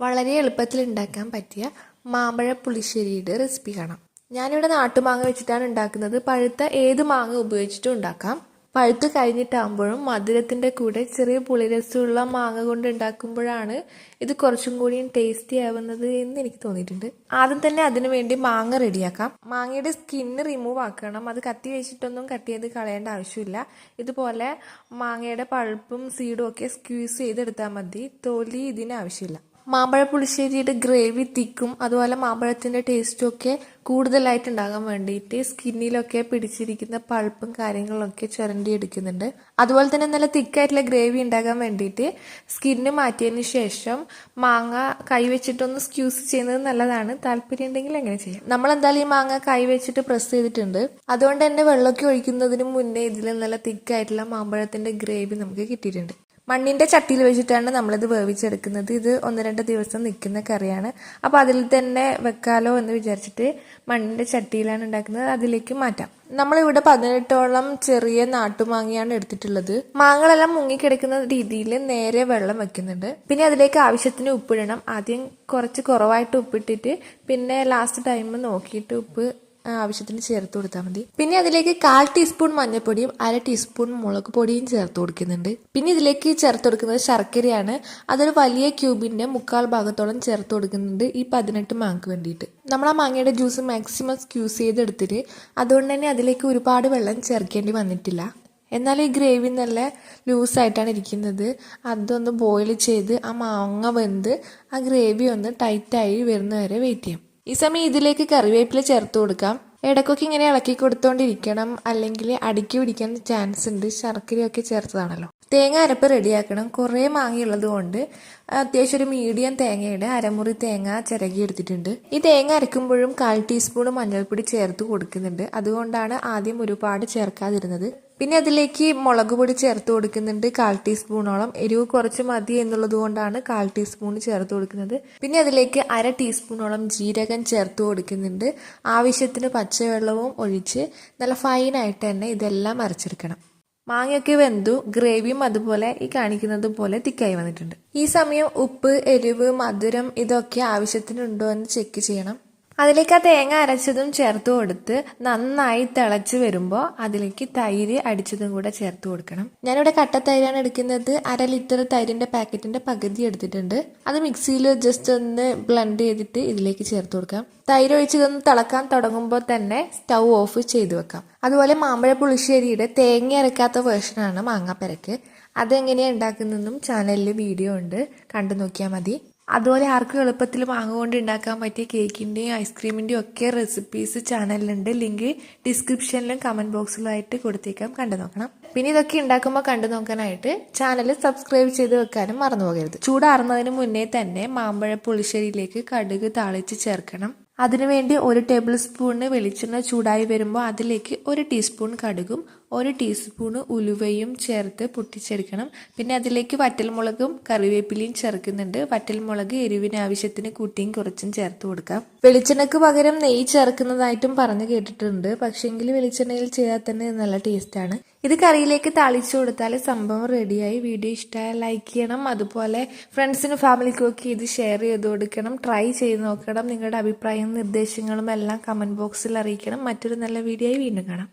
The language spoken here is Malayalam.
വളരെ എളുപ്പത്തിൽ ഉണ്ടാക്കാൻ പറ്റിയ മാമ്പഴ പുളിശ്ശേരിയുടെ റെസിപ്പി കാണാം. ഞാനിവിടെ നാട്ടുമാങ്ങ വെച്ചിട്ടാണ് ഉണ്ടാക്കുന്നത്. പഴുത്ത ഏത് മാങ്ങ ഉപയോഗിച്ചിട്ടും ഉണ്ടാക്കാം. പഴുത്ത് കഴിഞ്ഞിട്ടാകുമ്പോഴും മധുരത്തിന്റെ കൂടെ ചെറിയ പുളിരസമുള്ള മാങ്ങ കൊണ്ട് ഉണ്ടാക്കുമ്പോഴാണ് ഇത് കുറച്ചും കൂടിയും ടേസ്റ്റി ആവുന്നത് എന്ന് എനിക്ക് തോന്നിയിട്ടുണ്ട്. ആദ്യം തന്നെ അതിനു വേണ്ടി മാങ്ങ റെഡിയാക്കാം. മാങ്ങയുടെ സ്കിന്ന് റിമൂവ് ആക്കണം. അത് കത്തി വെച്ചിട്ടൊന്നും കട്ട് ചെയ്ത് കളയേണ്ട ആവശ്യമില്ല. ഇതുപോലെ മാങ്ങയുടെ പഴുപ്പും സീഡും ഒക്കെ സ്ക്യൂസ് ചെയ്തെടുത്താൽ മതി. തൊലി ഇതിന് ആവശ്യമില്ല. മാമ്പഴ പുളിശ്ശേരിയുടെ ഗ്രേവി തിക്കും അതുപോലെ മാമ്പഴത്തിന്റെ ടേസ്റ്റും ഒക്കെ കൂടുതലായിട്ട് ഉണ്ടാകാൻ വേണ്ടിയിട്ട് സ്കിന്നിലൊക്കെ പിടിച്ചിരിക്കുന്ന പൾപ്പും കാര്യങ്ങളൊക്കെ ചുരണ്ടി എടുക്കുന്നുണ്ട്. അതുപോലെ തന്നെ നല്ല തിക്കായിട്ടുള്ള ഗ്രേവി ഉണ്ടാകാൻ വേണ്ടിയിട്ട് സ്കിന്ന് മാറ്റിയതിന് ശേഷം മാങ്ങ കൈവച്ചിട്ടൊന്ന് സ്ക്യൂസ് ചെയ്യുന്നത് നല്ലതാണ്. താല്പര്യം ഉണ്ടെങ്കിൽ ചെയ്യാം. നമ്മൾ എന്തായാലും ഈ മാങ്ങ കൈവച്ചിട്ട് പ്രസ് ചെയ്തിട്ടുണ്ട്. അതുകൊണ്ട് തന്നെ വെള്ളമൊക്കെ ഒഴിക്കുന്നതിന് മുന്നേ ഇതിൽ നല്ല തിക്കായിട്ടുള്ള മാമ്പഴത്തിന്റെ ഗ്രേവി നമുക്ക് കിട്ടിയിട്ടുണ്ട്. മണ്ണിന്റെ ചട്ടിയിൽ വെച്ചിട്ടാണ് നമ്മളിത് വേവിച്ചെടുക്കുന്നത്. ഇത് ഒന്ന് രണ്ട് ദിവസം നിൽക്കുന്ന കറിയാണ്. അപ്പോൾ അതിൽ തന്നെ വെക്കാലോ എന്ന് വിചാരിച്ചിട്ട് മണ്ണിന്റെ ചട്ടിയിലാണ് ഉണ്ടാക്കുന്നത്. അതിലേക്ക് മാറ്റാം. നമ്മളിവിടെ പതിനെട്ടോളം ചെറിയ നാട്ടുമാങ്ങയാണ് എടുത്തിട്ടുള്ളത്. മാങ്ങകളെല്ലാം മുങ്ങിക്കിടക്കുന്ന രീതിയിൽ നേരെ വെള്ളം വെക്കുന്നുണ്ട്. പിന്നെ അതിലേക്ക് ആവശ്യത്തിന് ഉപ്പിടണം. ആദ്യം കുറച്ച് കുറവായിട്ട് ഉപ്പിട്ടിട്ട് പിന്നെ ലാസ്റ്റ് ടൈം നോക്കിയിട്ട് ഉപ്പ് ആവശ്യത്തിന് ചേർത്ത് കൊടുത്താൽ മതി. പിന്നെ അതിലേക്ക് കാൽ ടീസ്പൂൺ മഞ്ഞൾപ്പൊടിയും അര ടീസ്പൂൺ മുളക് പൊടിയും ചേർത്ത് കൊടുക്കുന്നുണ്ട്. പിന്നെ ഇതിലേക്ക് ചേർത്ത് കൊടുക്കുന്നത് ശർക്കരയാണ്. അതൊരു വലിയ ക്യൂബിന്റെ മുക്കാൽ ഭാഗത്തോളം ചേർത്ത് കൊടുക്കുന്നുണ്ട് ഈ പതിനെട്ട് മാങ്ങക്ക് വേണ്ടിയിട്ട്. നമ്മൾ ആ മാങ്ങയുടെ ജ്യൂസ് മാക്സിമം സ്ക്യൂസ് ചെയ്തെടുത്തിട്ട് അതുകൊണ്ട് തന്നെ അതിലേക്ക് ഒരുപാട് വെള്ളം ചേർക്കേണ്ടി വന്നിട്ടില്ല. എന്നാൽ ഈ ഗ്രേവി നല്ല ലൂസായിട്ടാണ് ഇരിക്കുന്നത്. അതൊന്ന് ബോയിൽ ചെയ്ത് ആ മാങ്ങ വെന്ത് ആ ഗ്രേവി ഒന്ന് ടൈറ്റായി വരുന്നവരെ വെയിറ്റ് ചെയ്യാം. ഈ സമയം ഇതിലേക്ക് കറിവേപ്പില ചേർത്ത് കൊടുക്കാം. ഇടക്കൊക്കെ ഇങ്ങനെ ഇളക്കി കൊടുത്തോണ്ടിരിക്കണം. അല്ലെങ്കിൽ അടുക്കി പിടിക്കാൻ ചാൻസ് ഉണ്ട്. ശർക്കരയൊക്കെ ചേർത്തതാണല്ലോ. തേങ്ങ അരപ്പ് റെഡിയാക്കണം. കുറേ മാങ്ങയുള്ളത് കൊണ്ട് അത്യാവശ്യം ഒരു മീഡിയം തേങ്ങയുടെ അരമുറി തേങ്ങ ചിരകി എടുത്തിട്ടുണ്ട്. ഈ തേങ്ങ അരക്കുമ്പോഴും കാൽ ടീസ്പൂൺ മഞ്ഞൾപ്പൊടി ചേർത്ത് കൊടുക്കുന്നുണ്ട്. അതുകൊണ്ടാണ് ആദ്യം ഒരുപാട് ചേർക്കാതിരുന്നത്. പിന്നെ അതിലേക്ക് മുളക് പൊടി ചേർത്ത് കൊടുക്കുന്നുണ്ട് കാൽ ടീസ്പൂണോളം. എരിവ് കുറച്ച് മതി എന്നുള്ളത് കൊണ്ടാണ് കാൽ ടീസ്പൂൺ ചേർത്ത് കൊടുക്കുന്നത്. പിന്നെ അതിലേക്ക് അര ടീസ്പൂണോളം ജീരകം ചേർത്ത് കൊടുക്കുന്നുണ്ട്. ആവശ്യത്തിന് പച്ചവെള്ളവും ഒഴിച്ച് നല്ല ഫൈനായിട്ട് തന്നെ ഇതെല്ലാം അരച്ചെടുക്കണം. മാങ്ങയൊക്കെ വെന്തു ഗ്രേവിയും അതുപോലെ ഈ കാണിക്കുന്നത് പോലെ തിക്കായി വന്നിട്ടുണ്ട്. ഈ സമയം ഉപ്പ് എരിവ് മധുരം ഇതൊക്കെ ആവശ്യത്തിനുണ്ടോ എന്ന് ചെക്ക് ചെയ്യണം. അതിലേക്ക് ആ തേങ്ങ അരച്ചതും ചേർത്ത് കൊടുത്ത് നന്നായി തിളച്ച് വരുമ്പോൾ അതിലേക്ക് തൈര് അടിച്ചതും കൂടെ ചേർത്ത് കൊടുക്കണം. ഞാനിവിടെ കട്ട തൈരാണ് എടുക്കുന്നത്. അര ലിറ്റർ തൈരിന്റെ പാക്കറ്റിന്റെ പകുതി എടുത്തിട്ടുണ്ട്. അത് മിക്സിയിൽ ജസ്റ്റ് ഒന്ന് ബ്ലെൻഡ് ചെയ്തിട്ട് ഇതിലേക്ക് ചേർത്ത് കൊടുക്കാം. തൈര് ഒഴിച്ച് ഇതൊന്ന് തിളക്കാൻ തുടങ്ങുമ്പോൾ തന്നെ സ്റ്റൗ ഓഫ് ചെയ്ത് വെക്കാം. അതുപോലെ മാമ്പഴ പുളിശ്ശേരിയുടെ തേങ്ങ അരക്കാത്ത വേർഷനാണ് മാങ്ങാപ്പരക്ക്. അതെങ്ങനെയാണ് ഉണ്ടാക്കുന്നതെന്നും ചാനലിൽ വീഡിയോ ഉണ്ട്. കണ്ടു നോക്കിയാൽ മതി. അതുപോലെ ആർക്കും എളുപ്പത്തിൽ മാങ്ങ കൊണ്ട് ഉണ്ടാക്കാൻ പറ്റിയ കേക്കിന്റെയും ഐസ്ക്രീമിന്റെയും ഒക്കെ റെസിപ്പീസ് ചാനലിലുണ്ട് ലിങ്ക് ഡിസ്ക്രിപ്ഷനിലും കമന്റ് ബോക്സിലും ആയിട്ട് കൊടുത്തേക്കാം. കണ്ടു നോക്കണം. പിന്നെ ഇതൊക്കെ ഉണ്ടാക്കുമ്പോൾ കണ്ടു നോക്കാനായിട്ട് ചാനൽ സബ്സ്ക്രൈബ് ചെയ്ത് വെക്കാനും മറന്നു പോകരുത്. ചൂടാറുന്നതിന് മുന്നേ തന്നെ മാമ്പഴ പുളിശ്ശേരിയിലേക്ക് കടുക് താളിച്ച് ചേർക്കണം. അതിനുവേണ്ടി ഒരു ടേബിൾ സ്പൂണിന് വെളിച്ചെണ്ണ ചൂടായി വരുമ്പോൾ അതിലേക്ക് ഒരു ടീസ്പൂൺ കടുകും ഒരു ടീസ്പൂണ് ഉലുവയും ചേർത്ത് പൊട്ടിച്ചെടുക്കണം. പിന്നെ അതിലേക്ക് വറ്റൽമുളകും കറിവേപ്പിലയും ചേർക്കുന്നുണ്ട്. വറ്റൽമുളക് എരിവിന് ആവശ്യത്തിന് കൂട്ടിയും കുറച്ചും ചേർത്ത് കൊടുക്കാം. വെളിച്ചെണ്ണക്ക് പകരം നെയ്യ് ചേർക്കുന്നതായിട്ടും പറഞ്ഞു കേട്ടിട്ടുണ്ട്. പക്ഷേങ്കിൽ വെളിച്ചെണ്ണയിൽ ചെയ്താൽ തന്നെ നല്ല ടേസ്റ്റാണ് ഇത് കറിയിലേക്ക് താളിച്ചു കൊടുത്താൽ സംഭവം റെഡിയായി വീഡിയോ ഇഷ്ടമായ ലൈക്ക് ചെയ്യണം. അതുപോലെ ഫ്രണ്ട്സിനും ഫാമിലിക്കും ഒക്കെ ഇത് ഷെയർ ചെയ്ത് കൊടുക്കണം. ട്രൈ ചെയ്ത് നോക്കണം. നിങ്ങളുടെ അഭിപ്രായവും നിർദ്ദേശങ്ങളും എല്ലാം കമന്റ് ബോക്സിൽ അറിയിക്കണം. മറ്റൊരു നല്ല വീഡിയോ ആയി വീണ്ടും കാണാം.